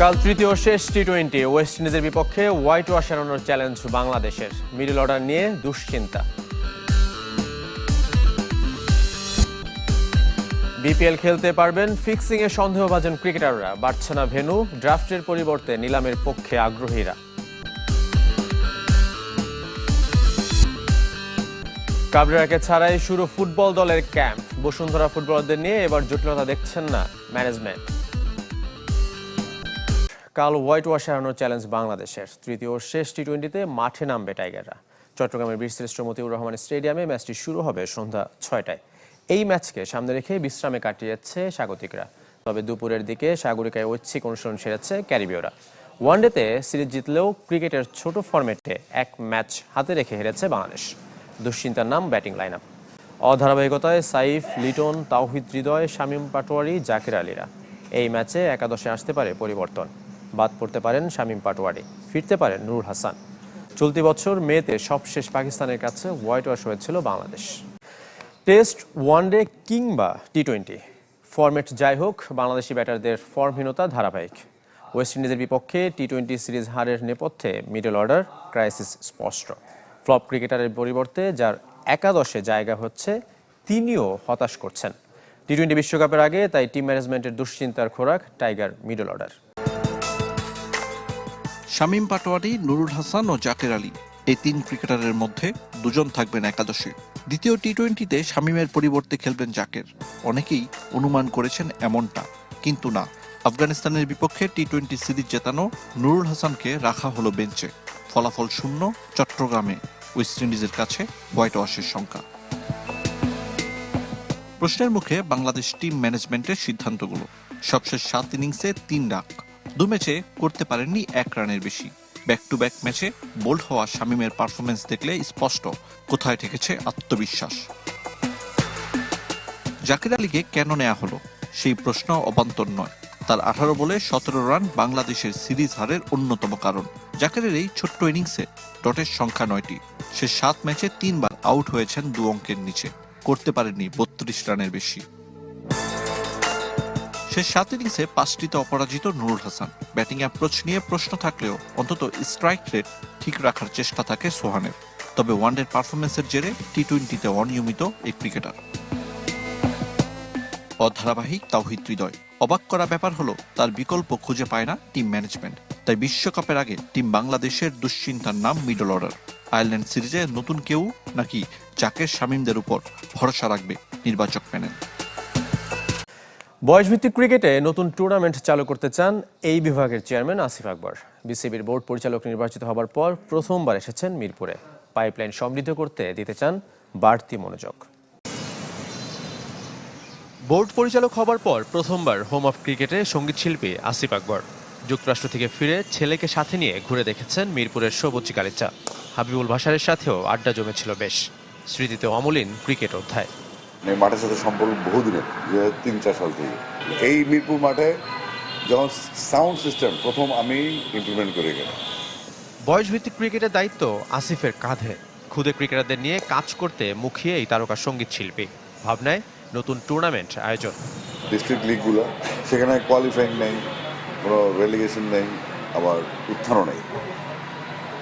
কাল তৃতীয় শেষ টি টোয়েন্টি ওয়েস্ট ইন্ডিজের বিপক্ষে হোয়াইট ওয়াশ এড়ানোর চ্যালেঞ্জ বাংলাদেশের। মিডল অর্ডার নিয়ে দুশ্চিন্তা। বিপিএল খেলতে পারবেন ফিক্সিং এ সন্দেহভাজন ক্রিকেটাররা বাড়ছে না ভেনু ড্রাফটের পরিবর্তে নিলামের পক্ষে আগ্রহীরা। কাবরেরাকে ছাড়াই শুরু ফুটবল দলের ক্যাম্প বসুন্ধরা ফুটবলারদের নিয়ে এবার জটিলতা দেখছেন না ম্যানেজমেন্ট কাল হোয়াইট ওয়াশ হারানোর চ্যালেঞ্জ বাংলাদেশের। তৃতীয় শেষ টি টোয়েন্টিতে মাঠে নামবে টাইগাররা। চট্টগ্রামের বীরশ্রেষ্ঠ মতিউর রহমান স্টেডিয়ামে ম্যাচটি শুরু হবে সন্ধ্যা ছয়টায়। এই ম্যাচকে সামনে রেখে বিশ্রামে কাটিয়ে যাচ্ছে স্বাগতিকরা। তবে দুপুরের দিকে সাগরিকায় ঐচ্ছিক অনুশীলন সেরেছে ক্যারিবীয়রা। ওয়ানডেতে সিরিজ জিতলেও ক্রিকেটের ছোট ফরম্যাটে এক ম্যাচ হাতে রেখে হেরেছে বাংলাদেশ। দুশ্চিন্তার নাম ব্যাটিং লাইন আপ অধারাবাহিকতায় সাইফ, লিটন, তাওহিদ হৃদয়, শামীম পাটোয়ারি, জাকির আলীরা। এই ম্যাচে একাদশে আসতে পারে পরিবর্তন। বাদ পড়তে পারেন শামীম পাটোয়ারি। ফিরতে পারেন নুরুল হাসান। চলতি বছর মেতে সবশেষ পাকিস্তানের কাছে হোয়াইট ওয়াশ হয়েছিল বাংলাদেশ। টেস্ট ওয়ানডে কিংবা টি টোয়েন্টি ফরম্যাট যাই হোক, বাংলাদেশি ব্যাটারদের ফর্মহীনতা ধারাবাহিক। ওয়েস্ট ইন্ডিজের বিপক্ষে টি টোয়েন্টি সিরিজ হারের নেপথ্যে মিডল অর্ডার, ক্রাইসিস স্পষ্ট। ফ্লপ ক্রিকেটারের পরিবর্তে, যার একাদশে জায়গা হচ্ছে, তিনিও হতাশ করছেন। টি টোয়েন্টি বিশ্বকাপের আগে তাই টিম ম্যানেজমেন্টের দুশ্চিন্তার খোরাক tiger middle order. Shamim Patwari, Nurul Hasan ও জাকের আলী। এই তিন ক্রিকেটারের মধ্যে দুজন থাকবেন একাদশে। দ্বিতীয় টি টোয়েন্টিতে শামীমের পরিবর্তে খেলবেন জাকের। অনেকেই অনুমান করেছেন এমনটা। কিন্তু না, আফগানিস্তানের বিপক্ষে টি টোয়েন্টি সিরিজ জেতানো নুরুল হাসানকে রাখা হলো বেঞ্চে। ফলাফল শূন্য, চট্টগ্রামে, ওয়েস্ট ইন্ডিজের কাছে হোয়াইট ওয়াশের সংখ্যা। প্রশ্নের মুখে বাংলাদেশ টিম ম্যানেজমেন্টের সিদ্ধান্তগুলো। সবশেষ সাত ইনিংসে তিন ডাক দু ম্যাচে করতে পারেননি এক রানের বেশি। ব্যাক টু ব্যাক ম্যাচে বোল্ড হওয়া শামীমের পারফরমেন্স দেখলে স্পষ্ট কোথায় ঠেকেছে আত্মবিশ্বাস। জাকির আলীকে কেন নেওয়া হলো? সেই প্রশ্ন অবান্তর নয়। তার আঠারো বলে সতেরো রান বাংলাদেশের সিরিজ হারের অন্যতম কারণ। জাকিরের এই ছোট্ট ইনিংসে ডটের সংখ্যা নয়টি। সে সাত ম্যাচে তিনবার আউট হয়েছেন দু অঙ্কের নিচে। করতে পারেননি বত্রিশ রানের বেশি। শেষ সাত ইনিংসে পাঁচটিতে অপরাজিত নুরুল হাসান। ব্যাটিং অ্যাপ্রোচ নিয়ে প্রশ্ন থাকলেও অন্তত স্ট্রাইক রেট ঠিক রাখার চেষ্টা থাকে সোহানের। তবে ওয়ানডের পারফরমেন্সের জেরে টি টোয়েন্টিতে অনিয়মিত এই ক্রিকেটার অধারাবাহিক তাওহিদ হৃদয়। অবাক করা ব্যাপার হলো, তার বিকল্প খুঁজে পায় না টিম ম্যানেজমেন্ট তাই বিশ্বকাপের আগে টিম বাংলাদেশের দুশ্চিন্তার নাম মিডল অর্ডার আয়ারল্যান্ড সিরিজে নতুন কেউ নাকি জাকের শামীমদের উপর ভরসা রাখবে নির্বাচক প্যানেল বয়সভিত্তিক ক্রিকেটে নতুন টুর্নামেন্ট চালু করতে চান এই বিভাগের চেয়ারম্যান আসিফ আকবর। বিসিবির বোর্ড পরিচালক নির্বাচিত হবার পর প্রথমবার এসেছেন মিরপুরে। পাইপলাইন সমৃদ্ধ করতে দিতে চান বাড়তি মনোযোগ। বোর্ড পরিচালক হবার পর প্রথমবার হোম অফ ক্রিকেটে সংগীত শিল্পী আসিফ আকবর। যুক্তরাষ্ট্র থেকে ফিরে ছেলেকে সাথে নিয়ে ঘুরে দেখেছেন মিরপুরের সবুজি গালিচা। হাবিবুল ভাসারের সাথেও আড্ডা জমেছিল বেশ। স্মৃতিতে অমলিন ক্রিকেট অধ্যায়। মাঠের সাথে সম্পর্ক বহুদিনের দু হাজার তিন চার সাল থেকে। এই মিরপুর মাঠে যখন সাউন্ড সিস্টেম প্রথম আমি ইমপ্লিমেন্ট করে গেলাম। বয়সভিত্তিক ক্রিকেটের দায়িত্ব আসিফের কাঁধে। খুদে ক্রিকেটারদের নিয়ে কাজ করতে মুখিয়ে এই তারকা সংগীত শিল্পী। ভাবনায় নতুন টুর্নামেন্ট আয়োজন। ডিস্ট্রিক্ট লিগগুলো সেখানে কোয়ালিফাইং নেই কোনো রেলিগেশন নেই আবার উত্থানও নেই।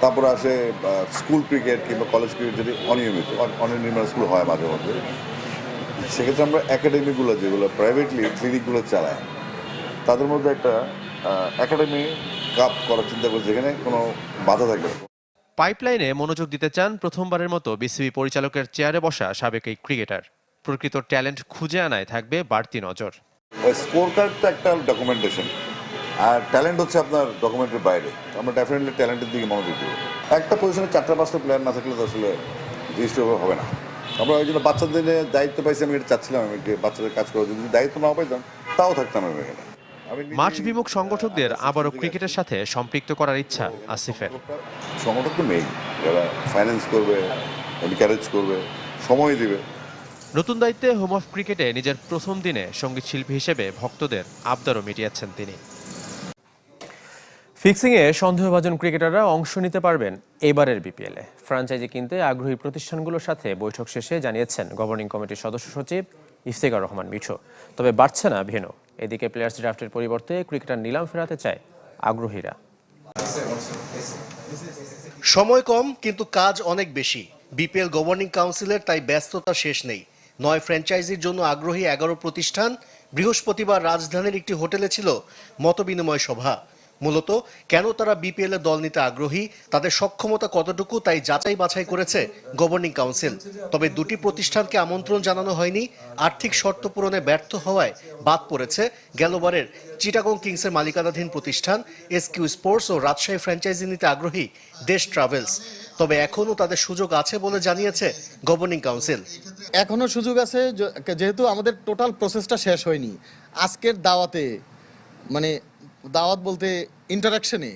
তারপরে আসে স্কুল ক্রিকেট কিংবা কলেজ ক্রিকেট যদি অনিয়মিত অ- অনির্নিয়মিত স্কুল হয় মাঝে মধ্যে। সেক্ষেত্রে আমরা একাডেমিগুলো যেগুলো প্রাইভেটলি ক্লিনিকগুলো চালায় তাদের মধ্যে একটা একাডেমি কাপ করার চিন্তা করছে যেখানে কোনো বাধা থাকবে পাইপলাইনে মনোযোগ দিতে চান প্রথমবারের মতো বিসিবি পরিচালকের চেয়ারে বসা সাবেক এই ক্রিকেটার প্রকৃত ট্যালেন্ট খুঁজে আনায় থাকবে বাড়তি নজর। স্কোর কার্ড তো একটা ডকুমেন্টেশন আর ট্যালেন্ট হচ্ছে আপনার ডকুমেন্টের বাইরে। আমরা ডেফিনেটলি ট্যালেন্টের দিকে মনোযোগ দেবো একটা পজিশনে চারটা পাঁচটা প্লেয়ার না থাকলে তো আসলে জিনিসটা হবে না। আমরা ওই জন্য বাচ্চাদের দায়িত্ব পাইছি আমি এটা চাচ্ছিলাম আমি বাচ্চাদের কাজ করার যদি দায়িত্ব না পাইতাম তাও থাকতাম আমি এখানে। মাঠ বিমুখ সংগঠকদের আবারও ক্রিকেটের সাথে সম্পৃক্ত করার ইচ্ছা আসিফের। সংগঠক তো নেই যারা ফাইন্যান্স করবে এনকারেজ করবে সময় দিবে। নতুন দায়িত্বে হোম অফ ক্রিকেটে নিজের প্রথম দিনে সংগীত শিল্পী হিসেবে ভক্তদের আবদারও মিটিয়েছেন তিনি। ফিক্সিংয়ে সন্দেহভাজন ক্রিকেটাররা অংশ নিতে পারবেন এবারের বিপিএলে ফ্রাঞ্চাইজি কিনতে আগ্রহী প্রতিষ্ঠানগুলোর সাথে বৈঠক শেষে জানিয়েছেন গভর্নিং কমিটির সদস্য সচিব ইফতেকার রহমান মিঠু। তবে বাড়ছে না ভেনু এদিকে প্লেয়ার্স ড্রাফটের পরিবর্তে ক্রিকেটার নিলাম ফেরাতে চায় আগ্রহীরা। সময় কম, কিন্তু কাজ অনেক বেশি। বিপিএল গভর্নিং কাউন্সিলের তাই ব্যস্ততা শেষ নেই। নয় ফ্র্যাঞ্চাইজির জন্য আগ্রহী এগারো প্রতিষ্ঠান বৃহস্পতিবার রাজধানীর একটি হোটেলে ছিল মতবিনিময় সভা। মূলত কেন তারা বিপিএল এ দল নিতে আগ্রহী, তাদের সক্ষমতা কতটুকু তাই যাচাই বাছাই করেছে গভর্নিং কাউন্সিল তবে দুটি প্রতিষ্ঠানকে আমন্ত্রণ জানানো হয়নি, আর্থিক শর্ত পূরণে ব্যর্থ হওয়ায় বাদ পড়েছে গেলবারের চিটাগং কিংসের মালিকানাধীন প্রতিষ্ঠান এসকিউ স্পোর্টস ও রাজশাহী ফ্র্যাঞ্চাইজি নিতে আগ্রহী দেশ ট্রাভেলস। তবে এখনও তাদের সুযোগ আছে বলে জানিয়েছে গভর্নিং কাউন্সিল এখনও সুযোগ আছে যেহেতু আমাদের টোটাল প্রসেসটা শেষ হয়নি। আজকের দাওয়াতে মানে দাওয়াত বলতে ইন্টারাকশনে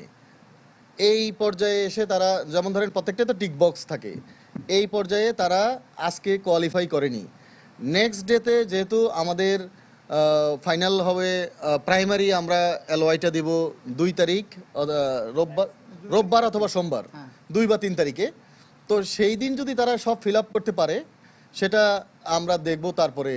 এই। পর্যায়ে এসে তারা যেমন ধরেন প্রত্যেকটা তো টিক বক্স থাকে এই পর্যায়ে তারা আজকে কোয়ালিফাই করেনি। নেক্সট ডেতে যেহেতু আমাদের ফাইনাল হবে প্রাইমারি আমরা এলওয়াইটা দিব দুই তারিখ রোববার রোববার অথবা সোমবার দুই বা তিন তারিখে। তো সেই দিন যদি তারা সব ফিল আপ করতে পারে সেটা আমরা দেখব তারপরে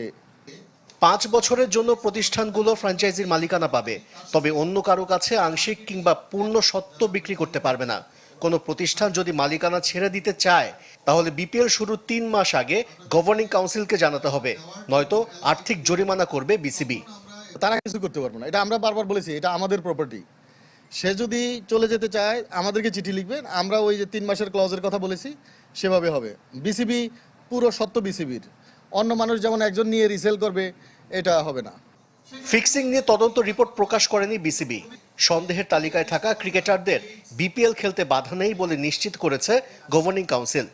পাঁচ বছরের জন্য প্রতিষ্ঠানগুলো ফ্র্যাঞ্চাইজির মালিকানা পাবে। তবে অন্য কারও কাছে আংশিক কিংবা পূর্ণ সত্ত্ব বিক্রি করতে পারবে না। কোনো প্রতিষ্ঠান যদি মালিকানা ছেড়ে দিতে চায়, তাহলে বিপিএল শুরুর তিন মাস আগে গভর্নিং কাউন্সিলকে জানাতে হবে। নয়তো আর্থিক জরিমানা করবে বিসিবি। তারা কিছু করতে পারব না। এটা আমরা বারবার বলেছি, এটা আমাদের প্রপার্টি সে যদি চলে যেতে চায়, আমাদেরকে চিঠি লিখবেন। আমরা ওই যে তিন মাসের ক্লজের কথা বলেছি, সেভাবে হবে। বিসিবি পুরো সত্য বিসিবির। অন্য মানুষ যেমন একজন নিয়ে রিসেল করবে এটা হবে না। ফিক্সিং নিয়ে তদন্ত রিপোর্ট প্রকাশ করেনি বিসিবি। সন্দেহের তালিকায় থাকা ক্রিকেটারদের বিপিএল খেলতে বাধা নেই বলে নিশ্চিত করেছে governing council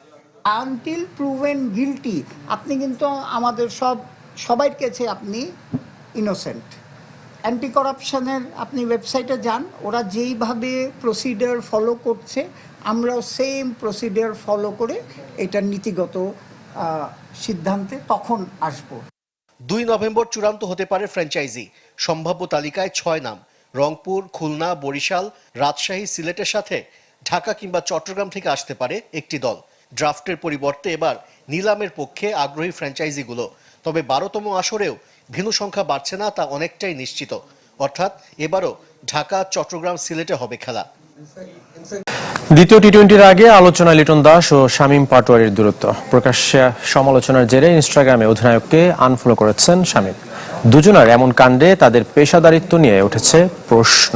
until proven guilty আপনি কিন্তু আমাদের সব সবার কাছে আপনি ইনোসেন্ট অ্যান্টি করাপশনের আপনি ওয়েবসাইটে যান ওরা যেইভাবে প্রসিডিওর ফলো করছে আমরাও সেম প্রসিডিওর ফলো করে এটা নীতিগত সিদ্ধান্তে তখন আসব। দুই নভেম্বর চূড়ান্ত হতে পারে ফ্র্যাঞ্চাইজি। সম্ভাব্য তালিকায় ছয় নাম রংপুর খুলনা বরিশাল রাজশাহী সিলেটের সাথে ঢাকা কিংবা চট্টগ্রাম থেকে আসতে পারে একটি দল। ড্রাফটের পরিবর্তে এবার নিলামের পক্ষে আগ্রহী ফ্র্যাঞ্চাইজিগুলো। তবে বারোতম আসরেও ভিন্ন সংখ্যা বাড়ছে না তা অনেকটাই নিশ্চিত। অর্থাৎ এবারও ঢাকা চট্টগ্রাম সিলেটে হবে খেলা। দ্বিতীয় টি টোয়েন্টির আগে আলোচনা লিটন দাস ও শামীম পাটোয়ারির দূরত্ব। প্রকাশ্যে সমালোচনার জেরে ইনস্টাগ্রামে অধিনায়ককে আনফলো করেছেন শামীম। দুজনের এমন কাণ্ডে তাদের পেশাদারিত্ব নিয়ে উঠেছে প্রশ্ন।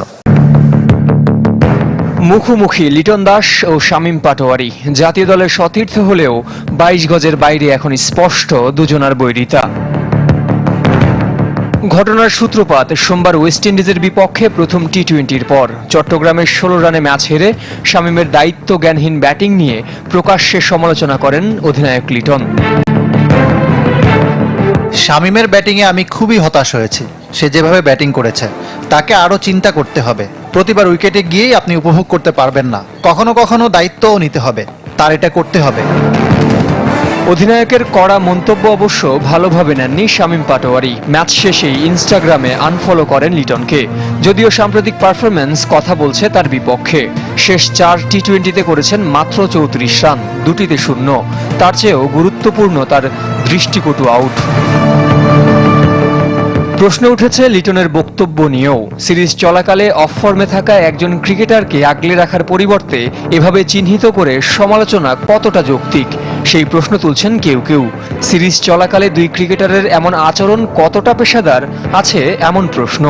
মুখোমুখি লিটন দাস ও শামীম পাটোয়ারি। জাতীয় দলের সতীর্থ হলেও বাইশ গজের বাইরে এখন স্পষ্ট দুজনার বৈরিতা। ঘটনার সূত্রপাত, সোমবার ওয়েস্ট ইন্ডিজের বিপক্ষে প্রথম টি টোয়েন্টির পর। চট্টগ্রামের ষোলো রানে ম্যাচ হেরে শামীমের দায়িত্ব জ্ঞানহীন ব্যাটিং নিয়ে প্রকাশ্যে সমালোচনা করেন অধিনায়ক লিটন। শামিমের ব্যাটিংয়ে আমি খুবই হতাশ হয়েছি। সে যেভাবে ব্যাটিং করেছে, তাকে আরও চিন্তা করতে হবে। প্রতিবার উইকেটে গিয়েই আপনি উপভোগ করতে পারবেন না। কখনো কখনো দায়িত্বও নিতে হবে। তার এটা করতে হবে। অধিনায়কের কড়া মন্তব্য অবশ্য ভালোভাবে নেননি শামীম পাটোয়ারি। ম্যাচ শেষেই ইনস্টাগ্রামে আনফলো করেন লিটনকে। যদিও সাম্প্রতিক পারফরম্যান্স কথা বলছে তার বিপক্ষে। শেষ চার টি টোয়েন্টিতে করেছেন মাত্র চৌত্রিশ রান, দুটিতে শূন্য। তার চেয়েও গুরুত্বপূর্ণ তার দৃষ্টিকটু আউট প্রশ্ন উঠেছে লিটনের বক্তব্য নিয়েও। সিরিজ চলাকালে অফ ফর্মে থাকা একজন ক্রিকেটারকে আগলে রাখার পরিবর্তে এভাবে চিহ্নিত করে সমালোচনা কতটা যৌক্তিক? সেই প্রশ্ন তুলছেন কেউ কেউ। সিরিজ চলাকালে দুই ক্রিকেটারের এমন আচরণ কতটা পেশাদার আছে এমন প্রশ্ন।